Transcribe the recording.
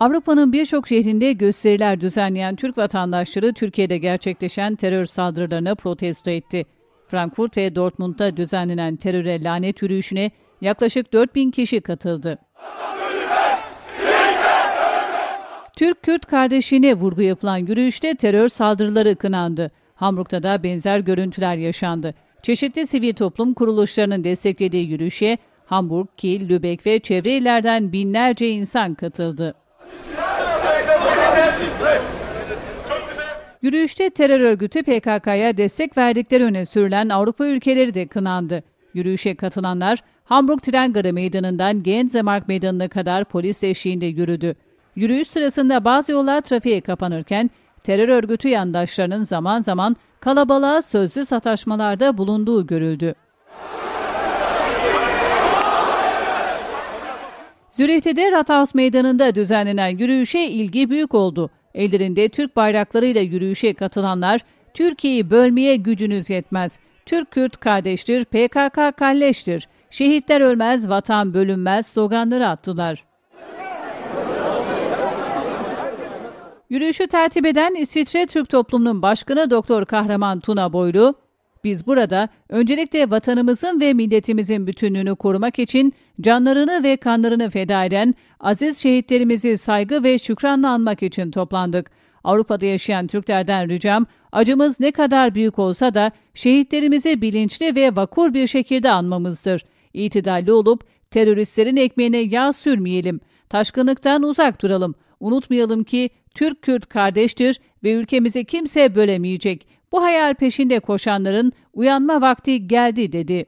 Avrupa'nın birçok şehrinde gösteriler düzenleyen Türk vatandaşları Türkiye'de gerçekleşen terör saldırılarını protesto etti. Frankfurt ve Dortmund'da düzenlenen teröre lanet yürüyüşüne yaklaşık 4000 kişi katıldı. Türk-Kürt kardeşine vurgu yapılan yürüyüşte terör saldırıları kınandı. Hamburg'da da benzer görüntüler yaşandı. Çeşitli sivil toplum kuruluşlarının desteklediği yürüyüşe Hamburg, Kiel, Lübeck ve çevre illerden binlerce insan katıldı. Yürüyüşte terör örgütü PKK'ya destek verdikleri öne sürülen Avrupa ülkeleri de kınandı. Yürüyüşe katılanlar Hamburg Tren Garı Meydanı'ndan Gänsemarkt Meydanı'na kadar polis eşliğinde yürüdü. Yürüyüş sırasında bazı yollar trafiğe kapanırken terör örgütü yandaşlarının zaman zaman kalabalığa sözlü sataşmalarda bulunduğu görüldü. Zürih'te de Rathaus Meydanı'nda düzenlenen yürüyüşe ilgi büyük oldu. Ellerinde Türk bayraklarıyla yürüyüşe katılanlar, Türkiye'yi bölmeye gücünüz yetmez. Türk-Kürt kardeştir, PKK kalleştir. Şehitler ölmez, vatan bölünmez sloganları attılar. Yürüyüşü tertip eden İsviçre Türk Toplumu'nun başkanı Doktor Kahraman Tuna Boylu, biz burada öncelikle vatanımızın ve milletimizin bütünlüğünü korumak için canlarını ve kanlarını feda eden aziz şehitlerimizi saygı ve şükranla anmak için toplandık. Avrupa'da yaşayan Türklerden ricam, acımız ne kadar büyük olsa da şehitlerimizi bilinçli ve vakur bir şekilde anmamızdır. İtidalli olup teröristlerin ekmeğine yağ sürmeyelim. Taşkınlıktan uzak duralım. Unutmayalım ki Türk-Kürt kardeştir ve ülkemizi kimse bölemeyecek. Bu hayal peşinde koşanların uyanma vakti geldi dedi.